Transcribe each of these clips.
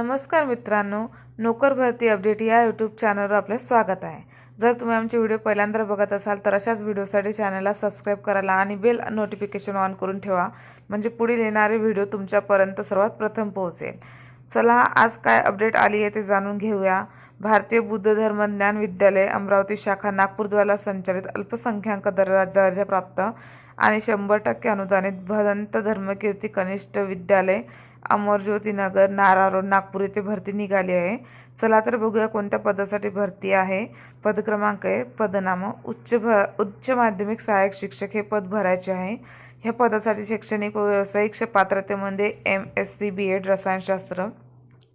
नमस्कार मित्रांनो नोकर भरती अपडेट या यूट्यूब चॅनलवर आपले स्वागत आहे. जर तुम्ही आमचे व्हिडिओ पहिल्यांदा बघत असाल तर अशाच व्हिडिओसाठी चॅनलला सबस्क्राईब करायला आणि बेल नोटिफिकेशन ऑन करून ठेवा. म्हणजे पुढील येणारे व्हिडिओ तुमच्यापर्यंत सर्वात प्रथम पोहोचेल. चला आज काय अपडेट आली आहे ते जाणून घेऊया. भारतीय बुद्ध धर्म ज्ञान विद्यालय अमरावती शाखा नागपूरद्वारा संचालित अल्पसंख्याक दर्जा दर्जाप्राप्त आणि शंभर टक्के अनुदानित भदंत धर्मकीर्ती कनिष्ठ विद्यालय अमरज्योती नगर नारा रोड नागपूर येथे भरती निघाली आहे. चला तर बघूया कोणत्या पदासाठी भरती आहे. पद क्रमांक आहे पदनाम. उच्च भ उच्च माध्यमिक सहाय्यक शिक्षक हे पद भरायचे आहे. ह्या पदासाठी शैक्षणिक व व्यावसायिक पात्रतेमध्ये M S C B Ed रसायनशास्त्र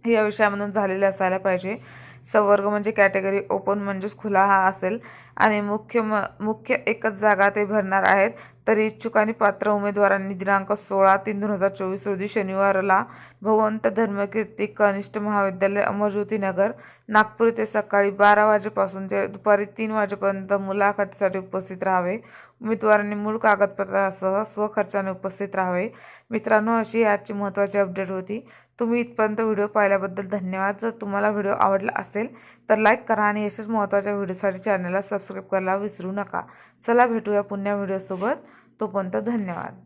या विषयामधून झालेले असायला पाहिजे. संवर्ग म्हणजे कॅटेगरी ओपन म्हणजेच खुला हा असेल. आणि मुख्य म मुख्य एकच जागा ते भरणार आहेत. तर इच्छुक आणि पात्र उमेदवारांनी दिनांक सोळा तीन दोन हजार चोवीस रोजी शनिवारला भगवंत धर्मकीर्ती कनिष्ठ महाविद्यालय अमरज्योती नगर नागपूर येथे सकाळी बारा वाजेपासून ते दुपारी तीन वाजेपर्यंत मुलाखतीसाठी उपस्थित राहावे. उमेदवारांनी मूळ कागदपत्रासह स्वखर्चाने उपस्थित राहावे. मित्रांनो अशी आजची महत्त्वाची अपडेट होती. तुम्ही इथपर्यंत व्हिडिओ पाहिल्याबद्दल धन्यवाद. जर तुम्हाला व्हिडिओ आवडला असेल तर लाईक करा आणि अशाच महत्त्वाच्या व्हिडिओसाठी चॅनलला सबस्क्राईब करायला विसरू नका. चला भेटूया पुन्हा व्हिडिओसोबत. तोपर्यंत धन्यवाद.